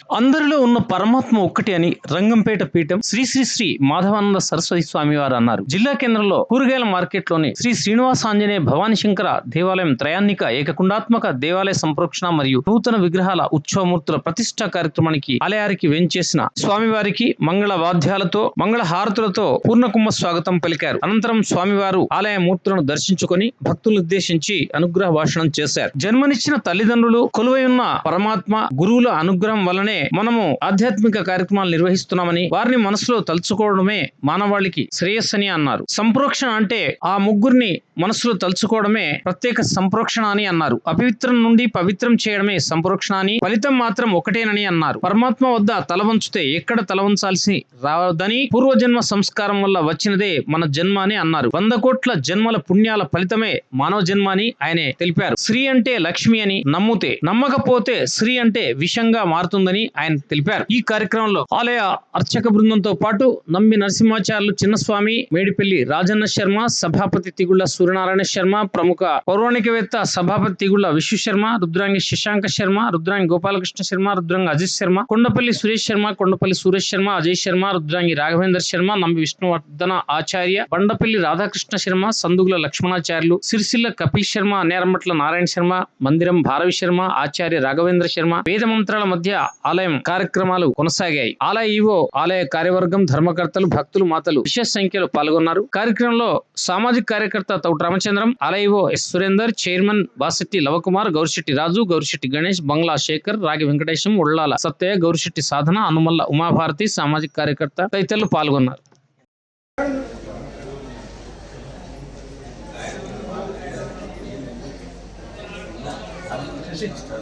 అందరిలో ఉన్న పరమాత్మ ఒక్కటి అని రంగంపేట పీఠం శ్రీ శ్రీ శ్రీ మాధవానంద సరస్వతి స్వామి వారు అన్నారు. జిల్లా కేంద్రంలో కూరగాయల మార్కెట్లోని శ్రీ శ్రీనివాస ఆంజనేయ భవానీ శంకర దేవాలయం త్రయాన్నిక ఏకకుండాత్మక దేవాలయ సంప్రోక్షణ మరియు నూతన విగ్రహాల ఉత్సవమూర్తుల ప్రతిష్ట కార్యక్రమానికి ఆలయానికి వెంచేసిన స్వామివారికి మంగళ వాద్యాలతో మంగళ హారతులతో పూర్ణకుంభ స్వాగతం పలికారు. అనంతరం స్వామివారు ఆలయ మూర్తులను దర్శించుకొని భక్తులను ఉద్దేశించి అనుగ్రహ భాషణం చేశారు. జన్మనిచ్చిన తల్లిదండ్రులు కొలువై ఉన్న పరమాత్మ గురువుల అనుగ్రహం వల్లనే మనము ఆధ్యాత్మిక కార్యక్రమాలు నిర్వహిస్తున్నామని వారిని మనసులో తలుచుకోవడమే మానవాళికి శ్రేయస్సని అన్నారు. సంప్రోక్షణ అంటే ఆ ముగ్గురిని మనసులో తలుచుకోవడమే ప్రత్యేక సంప్రోక్షణ అని అన్నారు. అపవిత్రం నుండి పవిత్రం చేయడమే సంప్రోక్షణ అని ఫలితం మాత్రం ఒకటేనని అన్నారు. పరమాత్మ వద్ద తల వంచితే ఎక్కడ తల వంచాల్సి రావద్దని పూర్వజన్మ సంస్కారం వల్ల వచ్చినదే మన జన్మ అని అన్నారు. వంద కోట్ల జన్మల పుణ్యాల ఫలితమే మానవ జన్మ అని ఆయనే తెలిపారు. శ్రీ అంటే లక్ష్మి అని నమ్ముతే నమ్మకపోతే శ్రీ అంటే విషంగా మారుతుందని ఆయన తెలిపారు. ఈ కార్యక్రమంలో ఆలయ అర్చక బృందంతో పాటు నమ్మి నరసింహాచార్యులు చిన్నస్వామి మేడిపల్లి రాజన్న శర్మ సభాపతి తిగుళ్ళ సూర్యనారాయణ శర్మ ప్రముఖ పౌరాణికవేత్త సభాపతి తిగుళ్ళ విశ్వ శర్మ రుద్రాంగి శశాంక శర్మ రుద్రాంగి గోపాలకృష్ణ శర్మ రుద్రాంగి అజిత్ శర్మ కొండపల్లి సురేష్ శర్మ కొండపల్లి సురేష్ శర్మ అజయ్ శర్మ రుద్రాంగి రాఘవేంద్ర శర్మ నంబి విష్ణువర్ధన ఆచార్య బండపల్లి రాధాకృష్ణ శర్మ సందుగుల లక్ష్మణాచార్యులు సిరిసిల్ల కపిల్ శర్మ నేరమట్ల నారాయణ శర్మ మందిరం భారవి శర్మ ఆచార్య రాఘవేంద్ర శర్మ వేద మంత్రాల మధ్య ఆలయం కార్యక్రమాలు కొనసాగాయి. ఆలయ ఈవో ఆలయ కార్యవర్గం ధర్మకర్తలు భక్తులు మాతలు విశేష సంఖ్యలో పాల్గొన్నారు. కార్యక్రమంలో సామాజిక కార్యకర్త తౌట రామచంద్రం ఆలయవో ఎస్ సురేందర్ చైర్మన్ బాసెట్టి లవకుమార్ గౌరిశెట్టి రాజు గౌరిశెట్టి గణేష్ బంగ్లా శేఖర్ రాగి వెంకటేశం ఉళ్ళాల సత్తయ్య గౌరిశెట్టి సాధన అనుమల్ల ఉమాభారతి సామాజిక కార్యకర్త తదితరులు పాల్గొన్నారు. Thank you.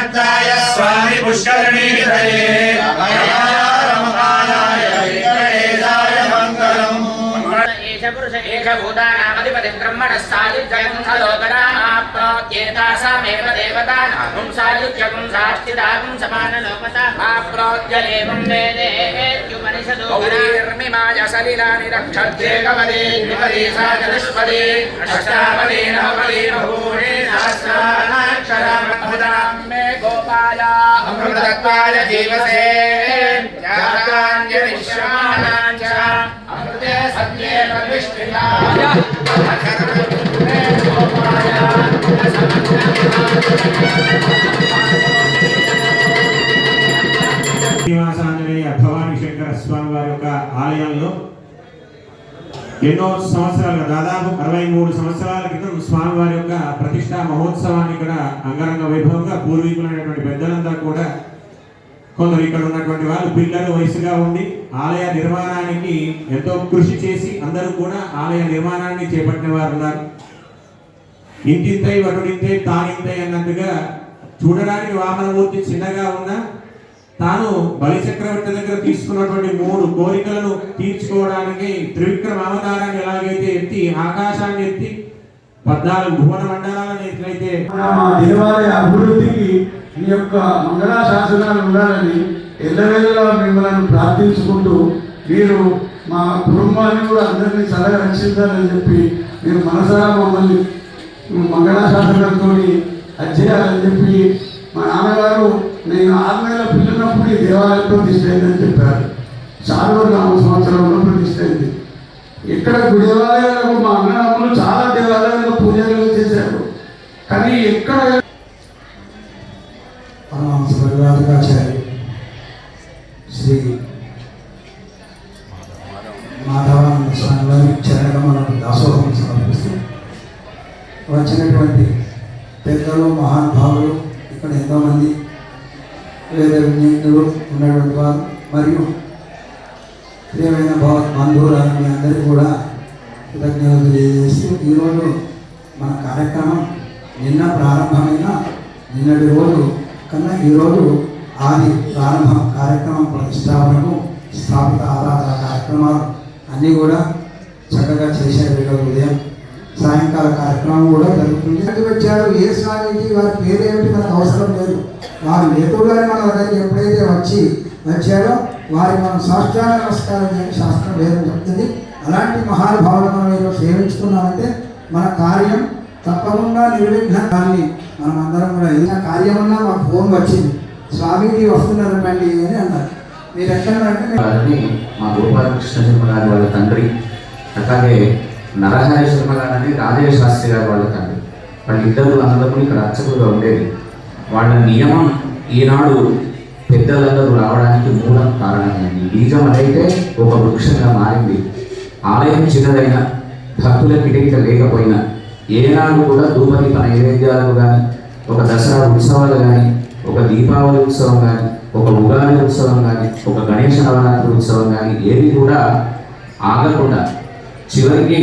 स्वामी स्वामि पुष्करणी समानलोकतामाप्नोत्यलेवं वेदेत्युपनिषदो गौरीर्मिमाय सलिलानि रक्षध्ये कमले द्विपदी सा चतुष्पदी अष्टापदी नवपदी बहूनि सहस्राणाक्षरां मे गोपाय अमृतत्वाय जीवसे ज्ञाताञ्जलिश्रमाणां च अमृते सत्ये प्रतिष्ठिता శ్రీనివాసాంజనేయ భవానీ శంకర స్వామి వారి యొక్క ఆలయంలో ఎన్నో సంవత్సరాలు దాదాపు అరవై మూడు సంవత్సరాల క్రితం స్వామివారి యొక్క ప్రతిష్టా మహోత్సవాన్ని ఇక్కడ అంగరంగ వైభవంగా పూర్వీకులైనటువంటి పెద్దలంతా కూడా కొందరు ఇక్కడ ఉన్నటువంటి వాళ్ళు పిల్లలు వయసుగా ఉండి ఆలయ నిర్మాణానికి ఎంతో కృషి చేసి అందరూ కూడా ఆలయ నిర్మాణాన్ని చేపట్టిన వారు ఉన్నారు. ఇంతింతై వటుడింతై తానింతై అన్నట్టుగా చూడడానికి వామనమూర్తి చిన్నగా ఉన్న తాను బలిచక్రవర్తి దగ్గర తీసుకున్నటువంటి మూడు కోరికలను తీర్చుకోవడానికి త్రివిక్రమ అవతారాన్ని ఎలాగైతే ఎత్తి ఆకాశాన్ని ఎత్తి పద్నాలుగు భువన మండలాలను ఎట్లయితే దేవాలయ అభివృద్ధికి మీ యొక్క మంగళా శాసనాలు ఉండాలని ఎల్లవేళలా మిమ్మల్ని ప్రార్థించుకుంటూ మీరు మా కుటుంబాన్ని కూడా అందరినీ చల్లగా రక్షించాలని చెప్పి మీరు మనసారా మమ్మల్ని మంగళా శాసనంతో అధ్యయాలని చెప్పి మా నాన్నగారు నేను ఆరు నెలల పిల్లనప్పుడు ఈ దేవాలయం ప్రతిష్ట చెప్పారు. చాలా నాలుగు సంవత్సరంలో ప్రతిష్ట ఇక్కడ దేవాలయాలకు మా అన్నదమ్ములు చాలా దేవాలయాల్లో పూజలు చేశారు. కానీ ఎక్కడ పరమహంస భగవద్గాచార్య శ్రీ మాధవానంద స్వామి వారి చరణములను దాసోహం సమర్పిస్తూ వచ్చినటువంటి పెద్దలు మహానుభావులు ఇక్కడ ఎంతోమంది వేద విజ్ఞానులు ఉన్నటువంటి వారు మరియు ప్రియమైన భవ బంధువులను మీ అందరికీ కూడా కృతజ్ఞతలు తెలియజేస్తూ ఈరోజు మన కార్యక్రమం నిన్న ప్రారంభమైన నిన్నటి రోజు కన్నా ఈరోజు ఆది ప్రారంభ కార్యక్రమం ప్రతిష్టాపనకు స్థాపిత ఆరాధన కార్యక్రమాలు అన్నీ కూడా చక్కగా చేశారు ఈరోజు ఉదయం. సాయంకాల కార్యక్రమం కూడా జరుగుతుంది. వచ్చారు? ఏ స్వామికి వారి పేరేమిటి మనకు అవసరం లేదు. వారు లేకుగానే మన దగ్గరికి ఎప్పుడైతే వచ్చి వచ్చారో వారి మనం సాష్టాంగ నమస్కారం చేయని శాస్త్రం వేదం చెప్తుంది. అలాంటి మహానుభావులు మనం ఈరోజు సేవించుకున్నామంటే మన కార్యం తప్పకుండా నిర్విఘ్నాన్ని మనం అందరం కూడా ఏదైనా కార్యం ఉన్నా మాకు ఫోన్ వచ్చింది. స్వామీజీ వస్తున్నారు రండి అని అన్నారు. మీరు ఎక్కడంటే మా గోపాలకృష్ణ శర్మ గారి వాళ్ళ తండ్రి అలాగే నరహరి శర్మ గారని రాజయ్య శాస్త్రి గారి వాళ్ళ తండ్రి. వాళ్ళిద్దరు అందరూ ఇక్కడ అర్చకులుగా ఉండేది. వాళ్ళ నియమం ఈనాడు పెద్దలందరూ రావడానికి మూలం కారణమైంది. బీజం అదైతే ఒక వృక్షంగా మారింది. ఆలయం చిన్నదైన భక్తుల కిటిక లేకపోయినా ఏనాడు కూడా ధూపదీప నైవేద్యాలు కానీ ఒక దసరా ఉత్సవాలు కానీ ఒక దీపావళి ఉత్సవం కానీ ఒక ఉగాది ఉత్సవం కానీ ఒక గణేష నవరాత్రి ఉత్సవం కానీ ఏది కూడా ఆగకుండా చివరికి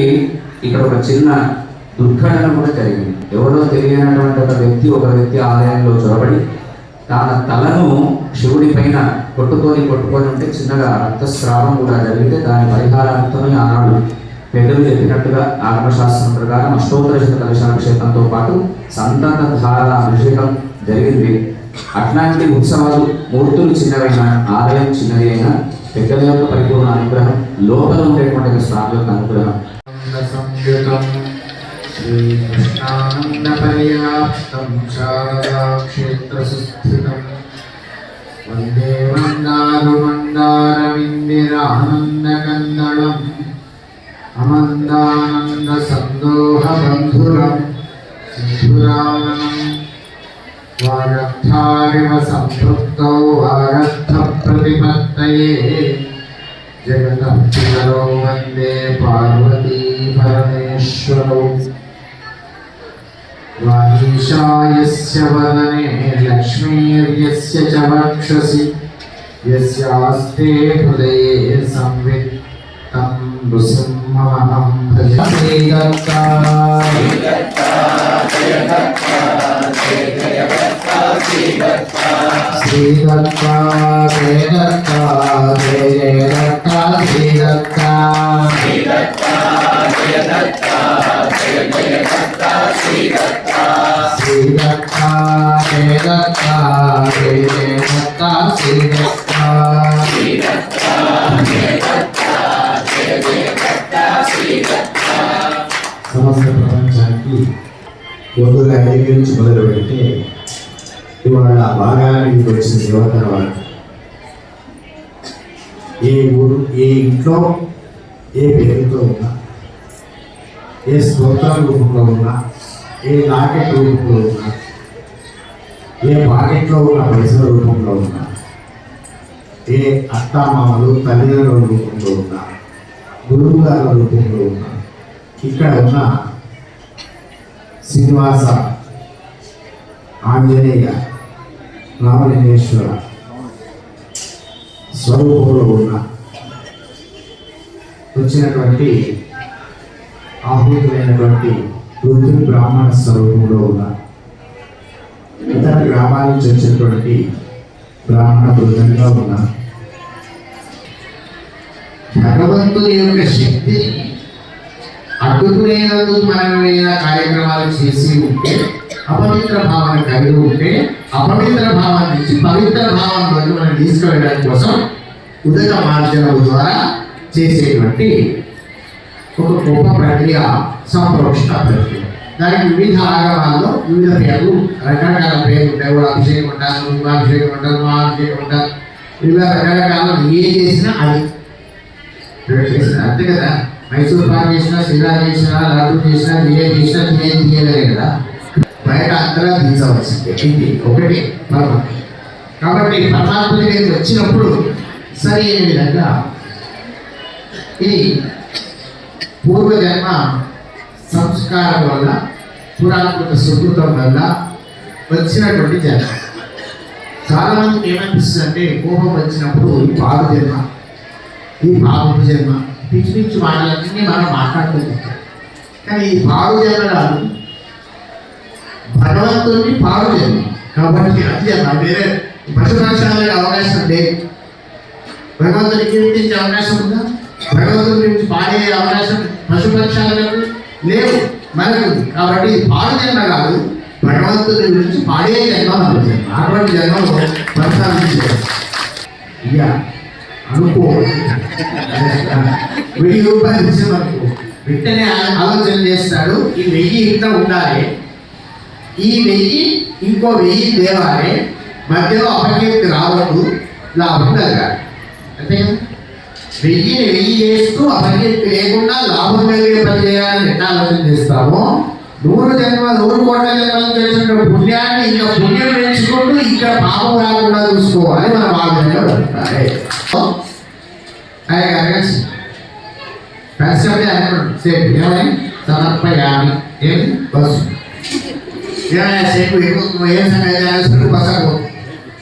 ఇక్కడ ఒక చిన్న దుర్ఘటన కూడా జరిగింది. ఎవరో తెలియనటువంటి ఒక వ్యక్తి ఒక వ్యక్తి ఆలయంలో చొరబడి తన తలను శివుడి పైన కొట్టుకొని కొట్టుకొని ఉంటే చిన్నగా రక్తస్రావం కూడా జరిగితే దాని పరిహారార్థమే ఆనాడు పెద్దలు చెప్పినట్టుగా ఆగమశాస్త్రం ప్రకారం అష్టోత్తర శత కలశాభిషేకంతో పాటు సంతాన ధార అభిషేకం జరిగింది. అట్లాంటి ఉత్సవాలు మూర్తులు చిన్నవైన ఆలయం చిన్నది అయినా పెద్దల యొక్క పరిపూర్ణ అనుగ్రహం లోపల ఉండేటువంటి స్వామి యొక్క అనుగ్రహం. సంయుతం శ్రీకృష్ణానందపర్యాప్తం శారదాక్షేత్రసుస్థితం వందే మందారు మందారవిందిరానందకందళం కన్నడం अमन्दानन्दसन्दोहबन्धुरं सिन्धुरां वारथारिव सम्पृक्तौ वारथप्रतिपत्तये जगतः पितरौ वंदे पार्वती परमेश्वरौ वागीशायस्य वदने लक्ष्मीर्यस्य च वक्षसि, यस्यास्ते हृदये संवित् నృసింహమహం భజ శ్రీదత్తా శ్రీదత్తా జయ దత్తా జయ జయ దత్తా శ్రీదత్తా శ్రీదత్తా జయ దత్తా జయ జయ దత్తా శ్రీదత్తా సమస్త ప్రపంచానికి ముందుగా ఐదు నుంచి మొదలు పెడితే ఇవాళ బాగానికి వచ్చిన యువతర వాళ్ళు ఏ ఊరు ఏ ఇంట్లో ఏ పేరుతో ఉన్నా ఏ స్తోత్రం రూపంలో ఉన్నా ఏ లాకెట్ రూపంలో ఉన్నా ఏ పాకెట్లో ఉన్న పైసల రూపంలో ఉన్నా ఏ అత్తామామలు తల్లిదండ్రుల రూపంలో ఉన్నా గురువు గారి రూపంలో ఇక్కడ ఉన్న శ్రీనివాస ఆంజనేయ రామలింగేశ్వర స్వరూపంలో ఉన్న వచ్చినటువంటి ఆహుతులైనటువంటి వృద్ధి బ్రాహ్మణ స్వరూపంలో ఉన్న ఇతర గ్రామాల నుంచి వచ్చినటువంటి బ్రాహ్మణ బృందంగా ఉన్న భగవంతుని యొక్క శక్తి. అడ్డుకునేందుకు మనం కార్యక్రమాలు చేసి ఉంటే అపవిత్ర భావన కలిగి ఉంటే అపవిత్ర భావం నుంచి పవిత్ర భావంలోకి మనం తీసుకువెళ్ళడం కోసం ఉదక మార్జనము ద్వారా చేసేటువంటి ఒక గొప్ప ప్రక్రియ సంప్రోక్షణ ప్రక్రియ. దానికి వివిధ ఆగమాల్లో వివిధ పేర్లు రకరకాల పేర్లు ఉంటాయి. కూడా అభిషేకం ఉంటారు కుంభాభిషేకం ఉంటారు మహాభిషేకం ఉంటారు ఇలా రకరకాల ఏ చేసినా అది ఇక్కడ చేసిన అంతే కదా? మైసూర్ పాక్ చేసినా శ్రీరా చేసినా లడ్డు చేసినా ఏ చేసినా ఏం తీయలేదు కదా? బయట అంతలా తీసవలసింది ఇది ఒకటి పరమాత్మ కాబట్టి పరమాత్మ దగ్గరికి వచ్చినప్పుడు సరి అయిన విధంగా ఇది పూర్వజన్మ సంస్కారం వల్ల పురాకృత సుకృతం వల్ల వచ్చినటువంటి జన్మ. చాలామందికి ఏమనిపిస్తుంది అంటే కోపం వచ్చినప్పుడు ఈ పాడు జన్మ ఈ పాపపు జన్మ పిచ్చి పిచ్చి మాటలన్నీ మనం మాట్లాడుకుంటాం. కానీ ఈ పాడు జన్మ కాదు. భగవంతుని పాడు జన్మ. కాబట్టి అది జన్మ. వేరే అవకాశం లేదు. భగవంతుని కీర్తించే అవకాశం ఉందా? భగవంతుని గురించి పాడే అవకాశం పశుపక్షాలకు లేవు. మనకు కాబట్టి పాడు జన్మ కాదు. భగవంతుని గురించి పాడే జన్మ అటువంటి జన్మ. ప్రసాదించారు ఇక అనుకో వెయ్యి రూపాయలు ఇచ్చామనుకో వెంటనే ఆలోచన చేస్తాడు ఈ వెయ్యి ఇంత ఉండాలి. ఈ వెయ్యి ఇంకో వెయ్యి తేవాలి మధ్యలో అపకీర్తి రావద్దు ఇలా కలగాలి. అంతే కదా వెయ్యి చేస్తూ అపకీర్తి లేకుండా లాభం కలిగే పని చేయాలని ఎట్లా ఆలోచన చేస్తామో నూరు జన్మ నూరు కోట్ల జన్మలు చేసిన పుణ్యాన్ని ఇంకా పుణ్యం పెంచుకుంటూ ఇక్కడ పాపం రాకుండా చూసుకోవాలి మన ఆలోచన పడుతుంది సేపు ఏమని? సమర్పయామి. ఏమి? బస్సు. ఏమైనా సేపు ఎక్కువ ఏం సంగతి? బస్సు